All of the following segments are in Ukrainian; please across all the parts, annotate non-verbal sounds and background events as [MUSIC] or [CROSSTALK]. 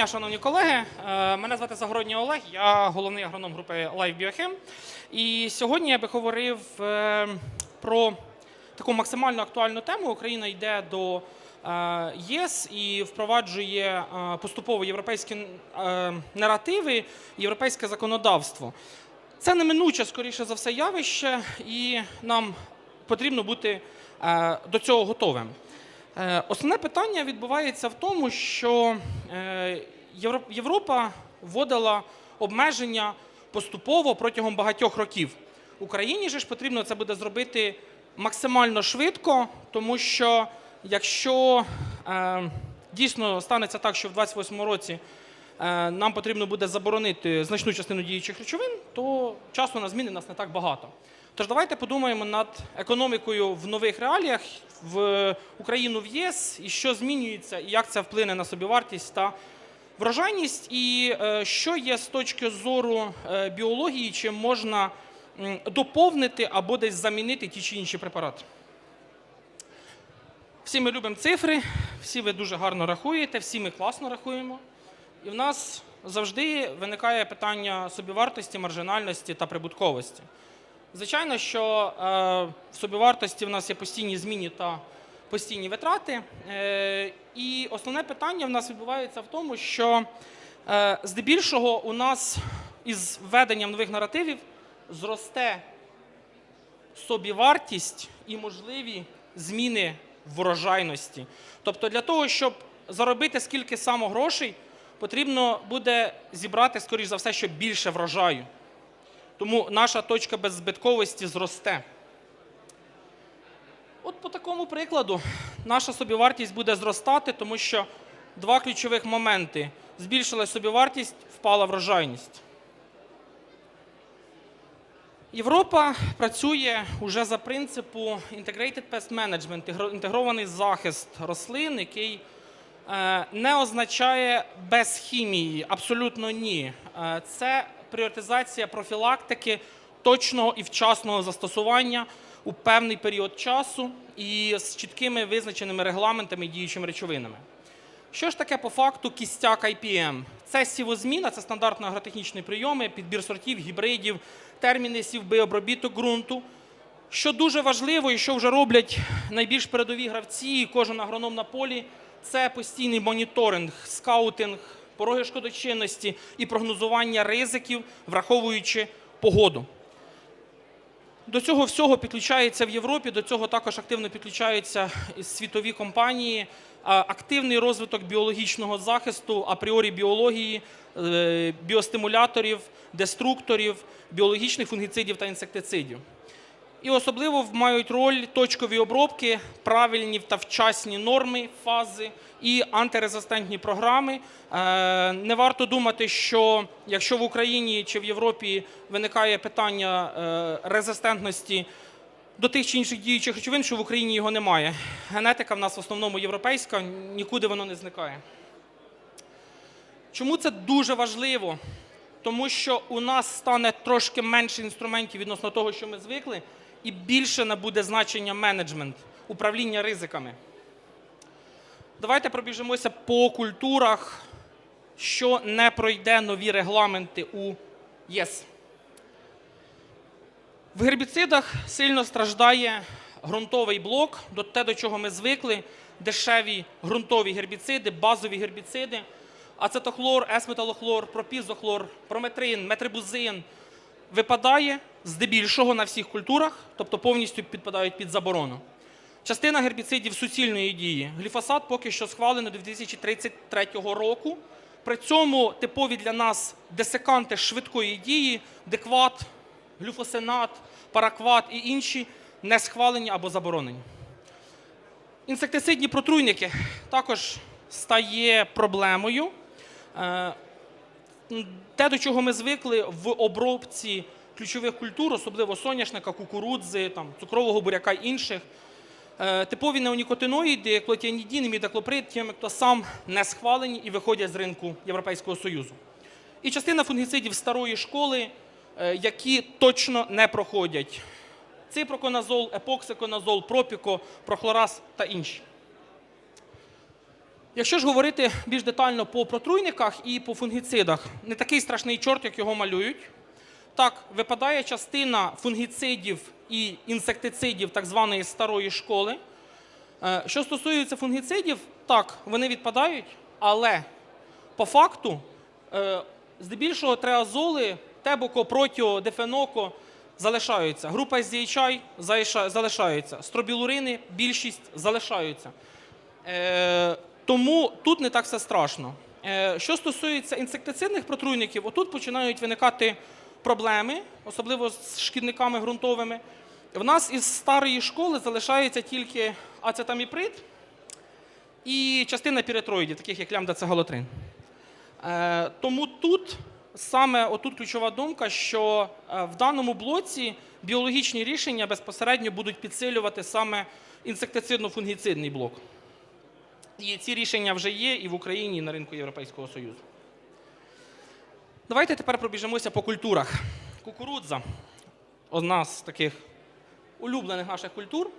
дня, шановні колеги. Е, Мене звати Загородній Олег, я головний агроном групи Life Biochem. І сьогодні я би говорив е, про таку максимально актуальну тему. Україна йде до е, ЄС і впроваджує поступово європейські наративи, європейське законодавство. Це неминуче, скоріше за все, явище, і нам потрібно бути до цього готовим. Е, Основне питання відбувається в тому, що е, Європа вводила обмеження поступово протягом багатьох років. Україні ж потрібно це буде зробити максимально швидко, тому що якщо е, дійсно станеться так, що в 2028 році нам потрібно буде заборонити значну частину діючих речовин, то часу на зміни нас не так багато. Тож давайте подумаємо над економікою в нових реаліях в Україну в ЄС і що змінюється, і як це вплине на собівартість та врожайність, і е, що є з точки зору е, біології, чим можна доповнити або десь замінити ті чи інші препарати. Всі ми любимо цифри, всі ви дуже гарно рахуєте, всі ми класно рахуємо. І в нас завжди виникає питання собівартості, маржинальності та прибутковості. Звичайно, що е, в собівартості в нас є постійні зміни та постійні витрати. Е, і основне питання в нас відбувається в тому, що е, здебільшого у нас із введенням нових наративів зросте собівартість і можливі зміни врожайності. Тобто для того, щоб заробити скільки само грошей, потрібно буде зібрати, скоріш за все, що більше врожаю. Тому наша точка беззбитковості зросте. От по такому прикладу наша собівартість буде зростати, тому що два ключових моменти: збільшилась собівартість, впала врожайність. Європа працює уже за принципу Integrated Pest Management, інтегрований захист рослин, який не означає без хімії, абсолютно ні. Е, Це пріоритизація профілактики точного і вчасного застосування у певний період часу і з чіткими визначеними регламентами і діючими речовинами. Що ж таке по факту кістяк IPM? Це сівозміна, це стандартно агротехнічні прийоми, підбір сортів, гібридів, терміни сівби, обробіток ґрунту. Що дуже важливо і що вже роблять найбільш передові гравці, і кожен агроном на полі, це постійний моніторинг, скаутинг, пороги шкодочинності і прогнозування ризиків, враховуючи погоду. До цього всього підключається в Європі, до цього також активно підключаються світові компанії. Активний розвиток біологічного захисту, апріорі біології, е, біостимуляторів, деструкторів, біологічних фунгіцидів та інсектицидів. І особливо мають роль точкові обробки, правильні та вчасні норми, фази і антирезистентні програми. Е, Не варто думати, що якщо в Україні чи в Європі виникає питання е, резистентності до тих чи інших діючих речовин, що в Україні його немає. Генетика в нас в основному європейська, нікуди воно не зникає. Чому це дуже важливо? Тому що у нас стане трошки менше інструментів відносно того, що ми звикли, і більше набуде значення менеджмент, управління ризиками. Давайте пробіжимося по культурах, що не пройде нові регламенти у ЄС. В гербіцидах сильно страждає ґрунтовий блок, те, до чого ми звикли, дешеві ґрунтові гербіциди, базові гербіциди, ацетохлор, есметалохлор, пропізохлор, прометрин, метрибузин випадає здебільшого на всіх культурах, тобто повністю підпадають під заборону. Частина гербіцидів суцільної дії. Гліфосат поки що схвалений до 2033 року. При цьому типові для нас десиканти швидкої дії, декват, глюфосинат, паракват і інші не схвалені або заборонені. Інсектицидні протруйники також стає проблемою. Те, до чого ми звикли в обробці ключових культур, особливо соняшника, кукурудзи, там, цукрового буряка інших. Е, Типові неонікотиноїди, клотіанідін, імідаклоприд, тіамектосам не схвалені і виходять з ринку Європейського Союзу. І частина фунгіцидів старої школи, е, які точно не проходять. Ципроконазол, епоксиконазол, пропіко, прохлораз та інші. Якщо ж говорити більш детально по протруйниках і по фунгіцидах, не такий страшний чорт, як його малюють. Так, випадає частина фунгіцидів і інсектицидів так званої старої школи. Е, Що стосується фунгіцидів, так, вони відпадають, але по факту, е, здебільшого триазоли, тебоко, протіо, дефеноко залишаються. Група SDHI залиша- залишається. Стробілурини, більшість залишаються. Тому тут не так все страшно. Е, що стосується інсектицидних протруйників, отут починають виникати проблеми, особливо з шкідниками ґрунтовими. В нас із старої школи залишається тільки ацетаміприд і частина піретроїдів, таких як лямбда-цегалотрин. Е, тому тут саме отут ключова думка, що е, в даному блоці біологічні рішення безпосередньо будуть підсилювати саме інсектицидно-фунгіцидний блок. І ці рішення вже є і в Україні, і на ринку Європейського Союзу. Давайте тепер пробіжимося по культурах. Кукурудза одна з таких улюблених наших культур.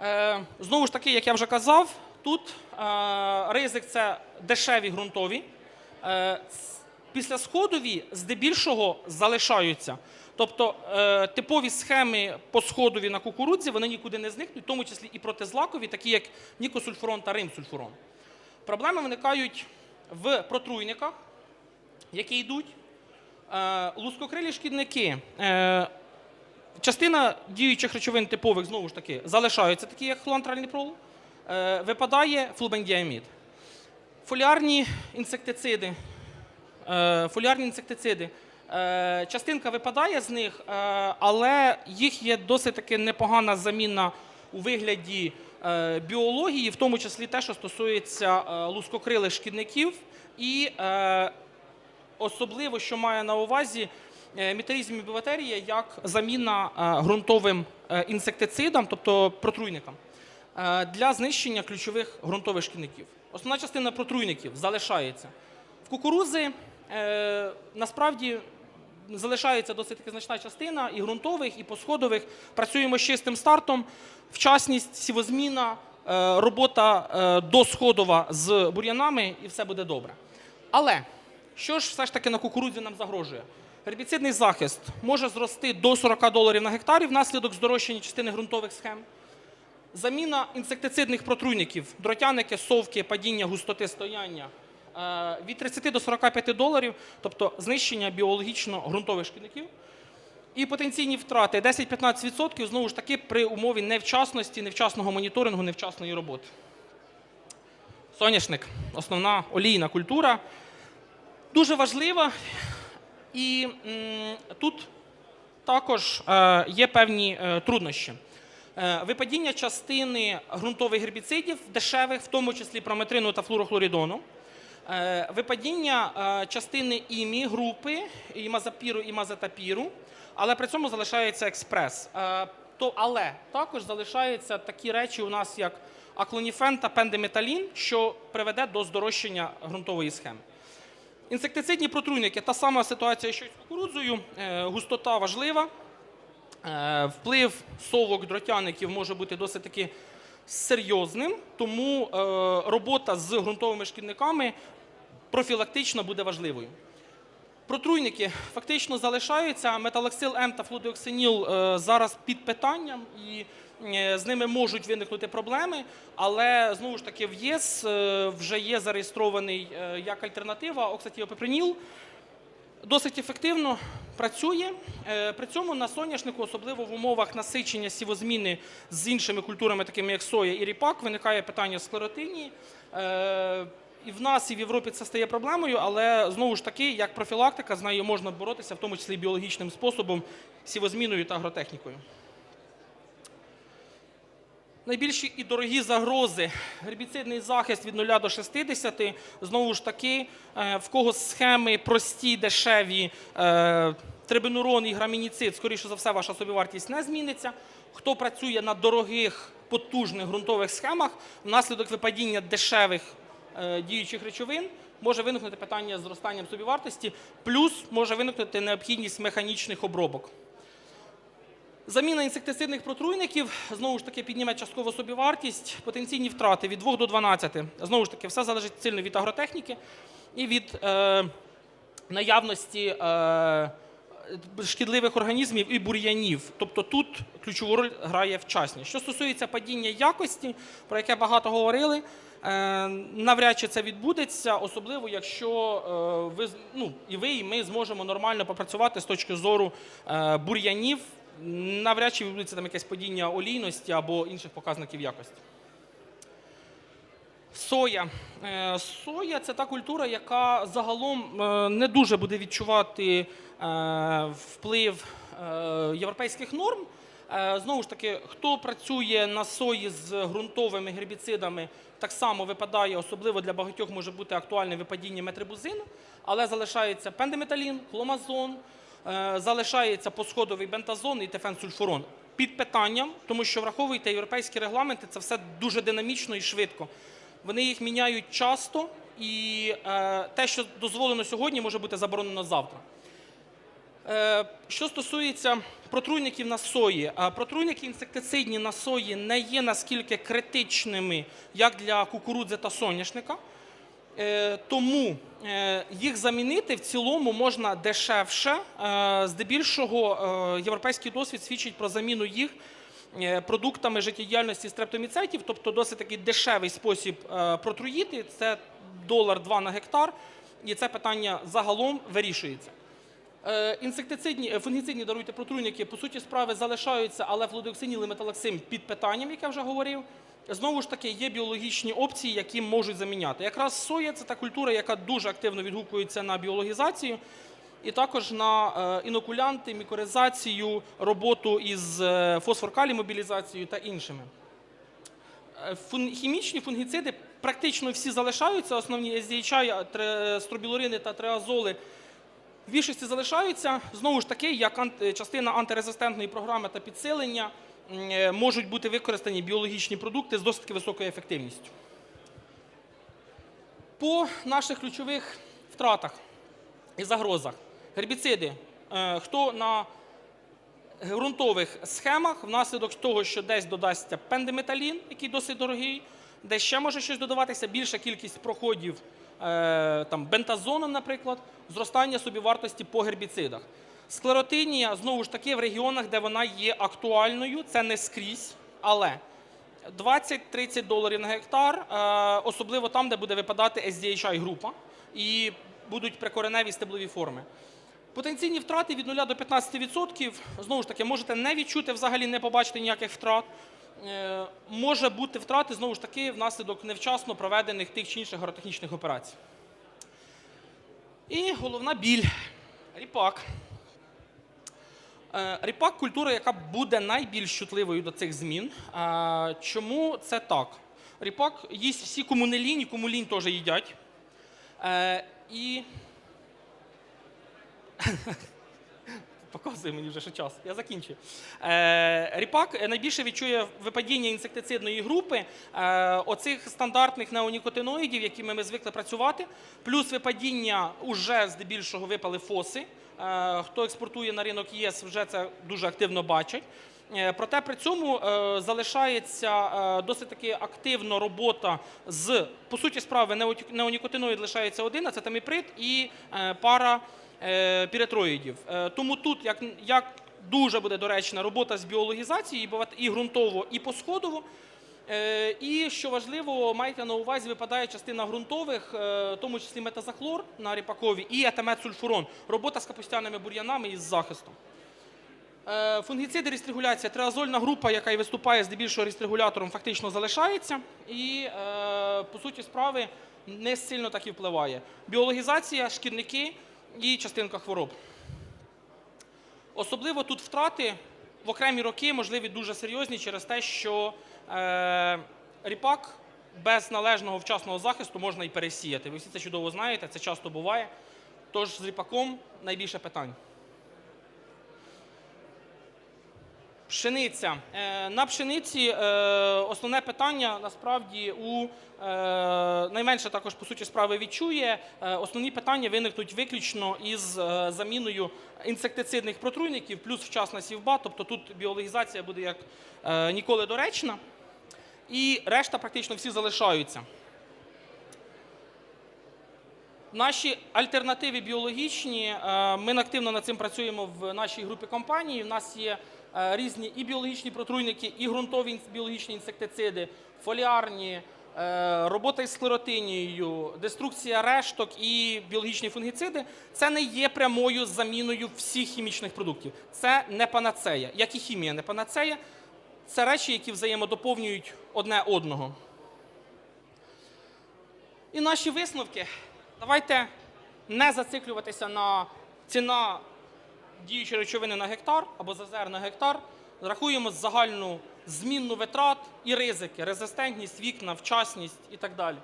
Е, знову ж таки, як я вже казав, тут е, ризик це дешеві ґрунтові. Е, ц- післясходові здебільшого залишаються. Тобто е, типові схеми посходові на кукурудзі вони нікуди не зникнуть, в тому числі і протизлакові, такі як нікосульфурон та римсульфурон. Проблеми виникають в протруйниках, які йдуть. Е, лускокрилі шкідники. Е, частина діючих речовин типових, знову ж таки, залишаються, такі як хлоантральніпрол. Е, випадає флубендіамід. Фоліарні інсектициди. Фоліарні інсектициди. Е, частинка випадає з них, е, але їх є досить таки непогана заміна у вигляді е, біології, в тому числі те, що стосується лускокрилих шкідників і особливо, що має на увазі е, метарізм бактерія як заміна ґрунтовим інсектицидам, тобто протруйникам, для знищення ключових ґрунтових шкідників. Основна частина протруйників залишається. В кукурузи насправді залишається досить таки значна частина і ґрунтових, і посходових. Працюємо з чистим стартом, вчасність, сівозміна, е, робота е, досходова з бур'янами, і все буде добре. Але що ж все ж таки на кукурудзі нам загрожує? Гербіцидний захист може зрости до 40 доларів на гектарі внаслідок здорожчання частини ґрунтових схем. Заміна інсектицидних протруйників, дротяники, совки, падіння густоти стояння від 30 до 45 доларів, тобто знищення біологічно ґрунтових шкідників. І потенційні втрати 10-15% знову ж таки при умові невчасності, невчасного моніторингу, невчасної роботи. Соняшник основна олійна культура. Дуже важлива. І м, тут також е, є певні е, труднощі. Е, випадіння частини ґрунтових гербіцидів дешевих, в тому числі прометрину та флурохлоридону. Е, випадіння е, частини імі групи імазапіру і мазетапіру, але при цьому залишається експрес. Е, то, але також залишаються такі речі у нас, як аклоніфен та пендиметалін, що приведе до здорожчання ґрунтової схеми. Інсектицидні протруйники та сама ситуація, що й з кукурудзою. Густота важлива. Вплив совок дротяників може бути досить таки серйозним, тому робота з ґрунтовими шкідниками профілактично буде важливою. Протруйники фактично залишаються. Металоксил М та флудіоксиніл е, зараз під питанням і е, з ними можуть виникнути проблеми, але знову ж таки в ЄС е, вже є зареєстрований як альтернатива оксатіопеприніл. Досить ефективно працює. При цьому на соняшнику, особливо в умовах насичення сівозміни з іншими культурами, такими як соя і ріпак, виникає питання склеротинії. І в нас, і в Європі це стає проблемою, але знову ж таки, як профілактика, з нею можна боротися, в тому числі біологічним способом, сівозміною та агротехнікою. Найбільші і дорогі загрози. Гербіцидний захист від 0 до 60. Знову ж таки, е, в кого схеми прості, дешеві, е, трибенурон і грамініцид, скоріше за все, ваша собівартість не зміниться. Хто працює на дорогих, потужних ґрунтових схемах, внаслідок випадіння дешевих діючих речовин може виникнути питання з зростанням собівартості, плюс може виникнути необхідність механічних обробок. Заміна інсектицидних протруйників знову ж таки підніме частково собівартість, потенційні втрати від 2 до 12. Знову ж таки, все залежить сильно від агротехніки і від е, наявності е, шкідливих організмів і бур'янів. Тобто тут ключову роль грає вчасність. Що стосується падіння якості, про яке багато говорили, е, навряд чи це відбудеться, особливо якщо е, ви ну, і ви, і ми зможемо нормально попрацювати з точки зору е, бур'янів. Навряд чи відбудеться там якесь падіння олійності або інших показників якості. Соя. Е, Соя це та культура, яка загалом е, не дуже буде відчувати е, вплив європейських норм. Знову ж таки, хто працює на сої з ґрунтовими гербіцидами, так само випадає, особливо для багатьох може бути актуальне випадіння метрибузину, але залишається пендеметалін, хломазон, залишається посходовий бентазон і тефенсульфурон. Під питанням, тому що враховуйте європейські регламенти, це все дуже динамічно і швидко. Вони їх міняють часто, і е, те, що дозволено сьогодні, може бути заборонено завтра. Е, Що стосується протруйників на сої, а протруйники інсектицидні на сої не є наскільки критичними, як для кукурудзи та соняшника. Е, Тому е, їх замінити в цілому можна дешевше. Е, Здебільшого е, європейський досвід свідчить про заміну їх е, продуктами життєдіяльності стрептоміцетів, тобто досить такий дешевий спосіб е, протруїти. Це долар 2 на гектар, і це питання загалом вирішується. Е, Інсектицидні, е, фунгіцидні даруйте протруйники, по суті справи залишаються, але флудиоксиніл і металоксим під питанням, як я вже говорив. Знову ж таки, є біологічні опції, які можуть заміняти. Якраз соя це та культура, яка дуже активно відгукується на біологізацію, і також на е, інокулянти, мікоризацію, роботу із е, фосфор-калій мобілізацією та іншими. Е, Хімічні фунгіциди практично всі залишаються. Основні SDHI, стробілурини та триазоли в більшості залишаються. Знову ж таки, як частина антирезистентної програми та підсилення можуть бути використані біологічні продукти з досить високою ефективністю. По наших ключових втратах і загрозах. Гербіциди. Е, Хто на ґрунтових схемах внаслідок того, що десь додасться пендеметалін, який досить дорогий, десь ще може щось додаватися, більша кількість проходів е, там, бентазоном, наприклад, зростання собівартості по гербіцидах. Склеротинія, знову ж таки, в регіонах, де вона є актуальною, це не скрізь, але 20-30 доларів на гектар, е, особливо там, де буде випадати SDHI група і будуть прикореневі стеблові форми. Потенційні втрати від 0 до 15%. Знову ж таки, можете не відчути, взагалі не побачити ніяких втрат. Е, Може бути втрати, знову ж таки, внаслідок невчасно проведених тих чи інших агротехнічних операцій. І головна біль ріпак. Е, Ріпак культура, яка буде найбільш чутливою до цих змін. Е, Чому це так? Ріпак їсть всі кому не лінь, кому лінь теж їдять. І [LAUGHS] Показує мені вже що час. Я закінчую. Е, ріпак найбільше відчує випадіння інсектицидної групи е, оцих стандартних неонікотиноїдів, якими ми звикли працювати, плюс випадіння уже здебільшого випали фоси. Е, хто експортує на ринок ЄС, вже це дуже активно бачить. Е, Проте при цьому е, залишається е, досить таки активно робота з, по суті справи, неонікотиноїд лишається один, а це таміприд і е, пара е, піретроїдів. Е, Тому тут як, як дуже буде доречна робота з біологізацією, бувати і ґрунтово, і посходово. Е, І що важливо, майте на увазі, випадає частина ґрунтових, е, в тому числі метазахлор на ріпакові і етамет-сульфурон. Робота з капустяними бур'янами і з захистом. Е, Фунгіциди рестрегуляція, триазольна група, яка і виступає здебільшого рестрегулятором, фактично залишається і, е, по суті справи, не сильно так і впливає. Біологізація, шкідники і частинка хвороб. Особливо тут втрати в окремі роки можливі дуже серйозні через те, що е, ріпак без належного вчасного захисту можна і пересіяти. Ви всі це чудово знаєте, це часто буває. Тож з ріпаком найбільше питань. Пшениця. Е, На пшениці е, основне питання насправді у е, найменше також по суті справи відчує. Основні питання виникнуть виключно із заміною інсектицидних протруйників, плюс вчасна сівба. Тобто тут біологізація буде як ніколи доречна. І решта практично всі залишаються. Наші альтернативи біологічні. Ми активно над цим працюємо в нашій групі компаній. У нас є різні і біологічні протруйники, і ґрунтові біологічні інсектициди, фоліарні, е, робота із склеротинією, деструкція решток і біологічні фунгіциди. Це не є прямою заміною всіх хімічних продуктів. Це не панацея, як і хімія не панацея. Це речі, які взаємодоповнюють одне одного. І наші висновки. Давайте не зациклюватися на ціна діючої речовини на гектар або ЗЗР на гектар. Рахуємо загальну змінну витрат і ризики, резистентність, вікна, вчасність і так далі.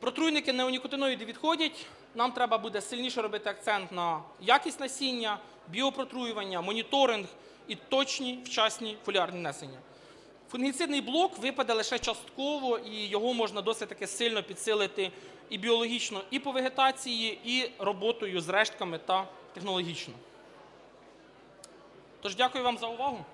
Протруйники неонікотиноїди відходять. Нам треба буде сильніше робити акцент на якість насіння, біопротруювання, моніторинг і точні вчасні фоліарні несення. Фунгіцидний блок випаде лише частково, і його можна досить таки сильно підсилити і біологічно, і по вегетації, і роботою з рештками та технологічно. Тож дякую вам за увагу.